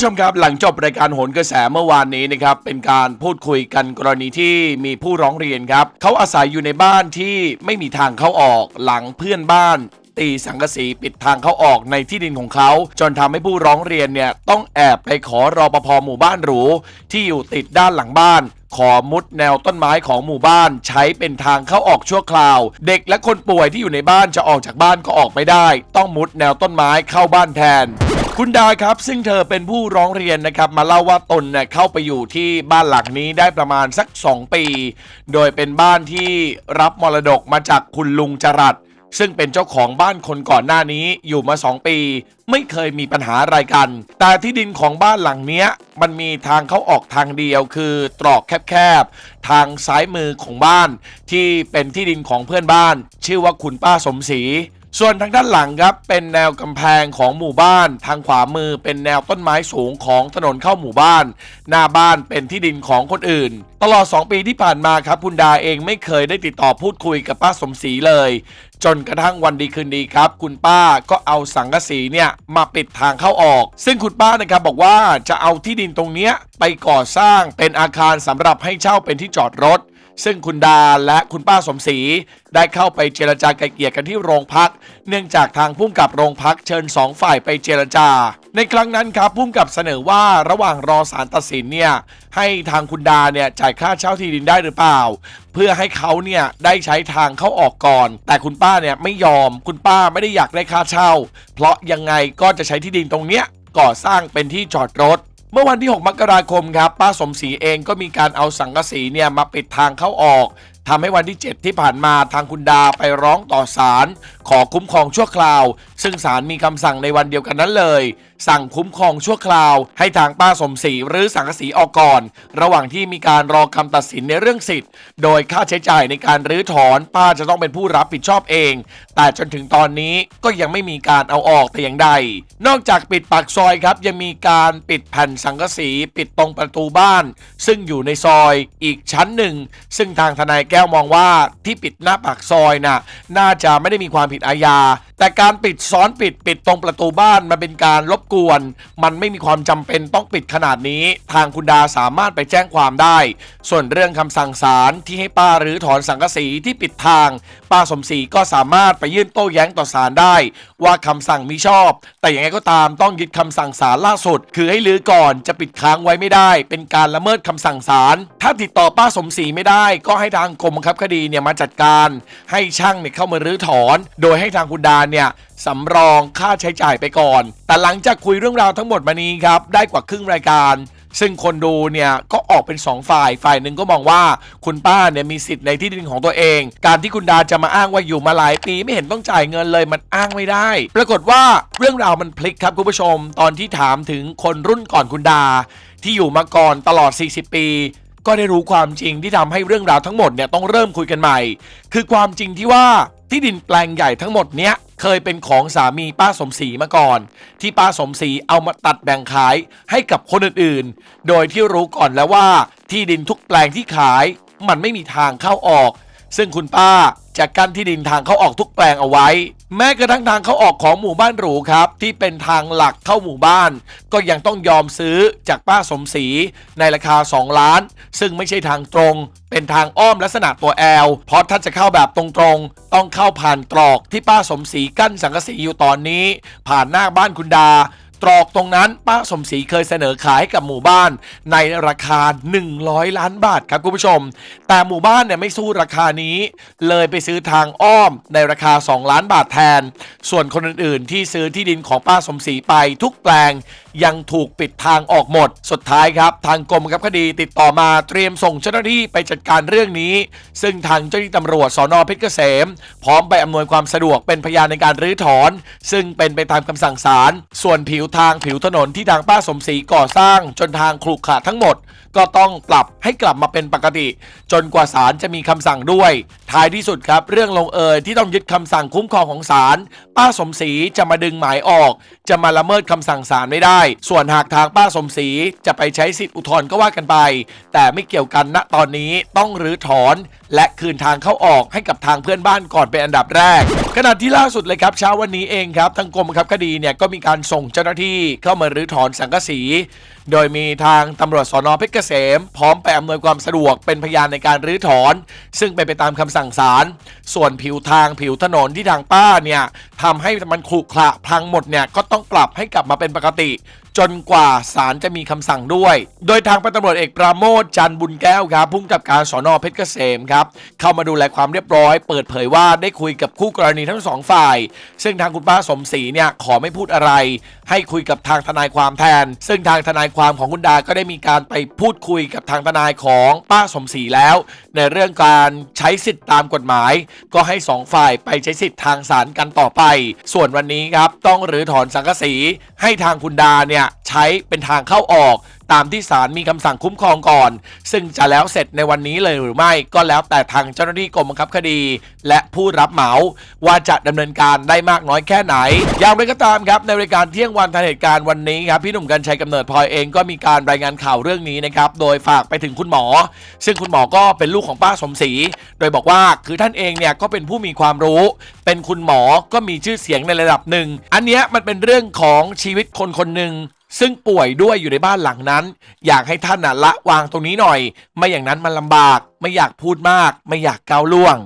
ผู้ชมครับหลังจบรายการโหนกระแสเมื่อวานนี้นะครับเป็นการพูดคุยกันกรณีที่มีผู้ร้องเรียนครับเขาอาศัยอยู่ในบ้านที่ไม่มีทางเข้าออกหลังเพื่อนบ้าน ตีสังกะสีปิดทางเข้าออกในที่ดินของเขา จนทำให้ผู้ร้องเรียนเนี่ยต้องแอบไปขอรอปภหมู่บ้านหรูที่อยู่ติดด้านหลังบ้านขอมุดแนวต้นไม้ของหมู่บ้านใช้เป็นทางเข้าออกชั่วคราว เด็กและคนป่วยที่อยู่ในบ้านจะออกจากบ้านก็ออกไม่ได้ ต้องมุดแนวต้นไม้เข้าบ้านแทน คุณดาครับ ซึ่งเธอเป็นผู้ร้องเรียนนะครับ มาเล่าว่าตนเนี่ยเข้าไปอยู่ที่บ้านหลังนี้ได้ประมาณสัก 2 ปี โดยเป็นบ้านที่รับมรดกมาจากคุณลุงจรัสซึ่งเป็นเจ้าของบ้านคนก่อนหน้านี้อยู่มา 2 ปี ไม่เคยมีปัญหาอะไรกัน แต่ที่ดินของบ้านหลังเนี้ย มันมีทางเข้าออกทางเดียวคือตรอกแคบๆ ทางซ้ายมือของบ้าน ที่เป็นที่ดินของเพื่อนบ้าน ชื่อว่าคุณป้าสมศรี ส่วนทางด้านหลังครับเป็นแนวกำแพงของหมู่บ้าน ทางขวามือเป็นแนวต้นไม้สูงของถนนเข้าหมู่บ้าน หน้าบ้านเป็นที่ดินของคนอื่น ตลอด 2 ปีที่ผ่านมาครับคุณดาเองไม่เคยได้ติดต่อพูดคุยกับป้าสมศรีเลย จนกระทั่งวันดีคืนดีครับ คุณป้าก็เอาสังกะสีเนี่ยมาปิดทางเข้าออก ซึ่งคุณป้านะครับบอกว่าจะเอาที่ดินตรงเนี้ยไปก่อสร้างเป็นอาคารสำหรับให้เช่าเป็นที่จอดรถ ซึ่งคุณดาและคุณป้าสมศรีได้เข้าไปเจรจาไกลเกลี่ยกันที่โรงพัก เนื่องจากทางพุ่มกับโรงพักเชิญสองฝ่ายไปเจรจา ในครั้งนั้นครับพุ่มกับเสนอว่าระหว่างรอศาลตัดสินเนี่ยให้ทางคุณดาเนี่ยจ่ายค่าเช่าที่ดินได้หรือเปล่า เพื่อให้เขาเนี่ยได้ใช้ทางเข้าออกก่อน แต่คุณป้าเนี่ยไม่ยอมคุณป้าไม่ได้อยากได้ค่าเช่า เพราะยังไงก็จะใช้ที่ดินตรงเนี้ยก่อสร้างเป็นที่จอดรถ เมื่อวันที่ 6 มกราคมครับป้าสมศรีเองก็มีการเอาสังกะสีเนี่ยมาปิดทางเข้าออก ทำให้วันที่ 7 ที่ผ่านมาทางคุณดาไปร้องต่อศาลขอคุ้มครองชั่วคราว ซึ่งศาลมีคำสั่งในวันเดียวกันนั้นเลย สั่งคุ้มครองชั่วคราว ให้ทางป้าสมศรีหรือสังกสีออกก่อน ระหว่างที่มีการรอคำตัดสินในเรื่องสิทธิ์ โดยค่าใช้จ่ายในการรื้อถอนป้าจะต้องเป็นผู้รับผิดชอบเอง แต่จนถึงตอนนี้ก็ยังไม่มีการเอาออกแต่อย่างใด นอกจากปิดปากซอยครับยังมีการปิดแผ่นสังกสีปิดตรงประตูบ้าน ซึ่งอยู่ในซอยอีกชั้นหนึ่ง ซึ่งทางทนายแก้วมองว่าที่ปิดหน้าปากซอยน่ะน่าจะไม่ได้มีความผิดอาญา แต่การปิดซ้อนปิดปิดตรงประตูบ้านมันเป็นการรบกวน มันไม่มีความจำเป็นต้องปิดขนาดนี้ ทางคุณดาสามารถไปแจ้งความได้ ส่วนเรื่องคำสั่งศาลที่ให้ป้าหรือถอนสังกะสีที่ปิดทาง ป้าสมศรีก็สามารถไปยื่นโต้แย้งต่อศาลได้ ว่าคำสั่งมิชอบ แต่อย่างไรก็ตามต้องยึดคำสั่งศาลล่าสุด คือให้ลื้อก่อนจะปิดค้างไว้ไม่ได้ เป็นการละเมิดคำสั่งศาลถ้าติดต่อป้าสมศรีไม่ได้ ก็ให้ทางกรมบังคับคดีเนี่ยมาจัดการ ให้ช่างเนี่ยเข้ามารื้อถอน โดยให้ทางคุณดาเนี่ยสำรองค่าใช้จ่ายไปก่อน แต่หลังจากคุยเรื่องราวทั้งหมดมานี้ครับได้กว่าครึ่งรายการซึ่งคนดูเนี่ยก็ออกเป็น 2 ฝ่าย ฝ่ายหนึ่งก็มองว่าคุณป้าเนี่ยมีสิทธิ์ในที่ดินของตัวเอง การที่คุณดาจะมาอ้างว่าอยู่มาหลายปีไม่เห็นต้องจ่ายเงินเลยมันอ้างไม่ได้ ปรากฏว่าเรื่องราวมันพลิกครับคุณผู้ชม ตอนที่ถามถึงคนรุ่นก่อนคุณดา ที่อยู่มาก่อนตลอด 40 ปีก็ได้รู้ความจริงที่ทำให้เรื่องราวทั้งหมดเนี่ยต้องเริ่มคุยกันใหม่ คือความจริงที่ว่า ที่ดินแปลงใหญ่ทั้งหมดเนี้ยเคยเป็นของสามีป้าสมศรีมาก่อน ที่ป้าสมศรีเอามาตัดแบ่งขายให้กับคนอื่นๆ โดยที่รู้ก่อนแล้วว่าที่ดินทุกแปลงที่ขาย มันไม่มีทางเข้าออก ซึ่งคุณป้าจะกั้นที่ดินทางเข้าออกทุกแปลงเอาไว้ แม้กระทั่งทางเข้าออกของหมู่บ้านหรูครับ ที่เป็นทางหลักเข้าหมู่บ้าน ก็ยังต้องยอมซื้อจากป้าสมศรีในราคา 2 ล้าน ซึ่งไม่ใช่ทางตรง เป็นทางอ้อมลักษณะตัวแอลเพราะถ้าจะเข้าแบบตรงๆ ต้องเข้าผ่านตรอกที่ป้าสมศรีกั้นสังกะสีอยู่ตอนนี้ ผ่านหน้าบ้านคุณดา ตรอกตรงนั้นป้าสมศรีเคยเสนอขายกับหมู่บ้านในราคา 100 ล้านบาทครับคุณผู้ชม แต่หมู่บ้านเนี่ยไม่สู้ราคานี้ เลยไปซื้อทางอ้อมในราคา 2 ล้านบาทแทน ส่วนคนอื่นๆ ที่ซื้อที่ดินของป้าสมศรีไปทุกแปลง ยังถูกปิดทางออกหมด สุดท้ายครับ ทางกรมบังคับคดีติดต่อมาเตรียมส่งเจ้าหน้าที่ไปจัดการเรื่องนี้ ซึ่งทางเจ้าหน้าที่ตำรวจสอนอเพชรเกษม พร้อมไปอำนวยความสะดวกเป็นพยานในการรื้อถอน ซึ่งเป็นไปตามคำสั่งศาลส่วนผิวทางผิวถนนที่ทางป้าสมศรีก่อสร้าง จนทางครุขระทั้งหมด ก็ต้องปรับให้กลับมาเป็นปกติ จนกว่าศาลจะมีคำสั่งด้วย ท้ายที่สุดครับ เรื่องลงเอยที่ต้องยึดคำสั่งคุ้มครองของศาลป้าสมศรีจะมาดึงหมายออก จะมาละเมิดคำสั่งศาลไม่ได้ส่วนหากทางป้าสมศรีจะไปใช้สิทธิอุทธรณ์ก็ว่ากันไป แต่ไม่เกี่ยวกันณตอนนี้ต้องรื้อถอน และคืนทางเข้าออกให้กับทางเพื่อนบ้านก่อนเป็นอันดับแรก ขณะที่ล่าสุดเลยครับเช้าวันนี้เองครับทางกรมบังคับคดีเนี่ยก็มีการส่งเจ้าหน้าที่เข้ามารื้อถอนสังกะสี โดยมีทางตำรวจสอนอเพชรเกษม พร้อมไปอำนวยความสะดวกเป็นพยานในการรื้อถอน ซึ่งเป็นไปตามคำสั่งศาลส่วนผิวทางผิวถนนที่ทางป้าเนี่ยทำให้มันขรุขระพังหมดเนี่ยก็ต้องปรับให้กลับมาเป็นปกติ จนกว่าศาลจะมีคำสั่งด้วย โดยทางพันตำรวจเอกปราโมทจันบุญแก้วครับพุ่งกับการสอนอเพชรเกษมครับเข้ามาดูแลความเรียบร้อย เปิดเผยว่าได้คุยกับคู่กรณีทั้งสองฝ่าย ซึ่งทางคุณป้าสมศรีเนี่ยขอไม่พูดอะไร ให้คุยกับทางทนายความแทน ซึ่งทางทนายความของคุณดาก็ได้มีการไปพูดคุยกับทางทนายของป้าสมศรีแล้ว ในเรื่องการใช้สิทธิตามกฎหมาย ก็ให้สองฝ่ายไปใช้สิทธิทางศาลกันต่อไป ส่วนวันนี้ครับต้องรื้อถอนสังกสีให้ทางคุณดาเนี่ยใช้เป็นทางเข้าออก ตามที่ศาลมีคำสั่งคุ้มครองก่อน ซึ่งจะแล้วเสร็จในวันนี้เลยหรือไม่ก็แล้วแต่ทางเจ้าหน้าที่กรมบังคับคดี และผู้รับเหมาว่าจะดำเนินการได้มากน้อยแค่ไหน อย่างไรก็ตามครับในรายการเที่ยงวันทันเหตุการณ์วันนี้ครับพี่หนุ่มกัญชัยกำเนิดพลอยเองก็มีการรายงานข่าวเรื่องนี้นะครับโดยฝากไปถึงคุณหมอ ซึ่งคุณหมอก็เป็นลูกของป้าสมศรีโดยบอกว่าคือท่านเองเนี่ยก็เป็นผู้มีความรู้ เป็นคุณหมอก็มีชื่อเสียงในระดับหนึ่ง อันเนี้ยมันเป็นเรื่องของชีวิตคนคนหนึ่ง ซึ่งป่วยด้วยอยู่ในบ้านหลังนั้น อยากให้ท่านนะละวางตรงนี้หน่อย ไม่อย่างนั้นมันลำบาก ไม่อยากพูดมาก ไม่อยากก้าวล่วง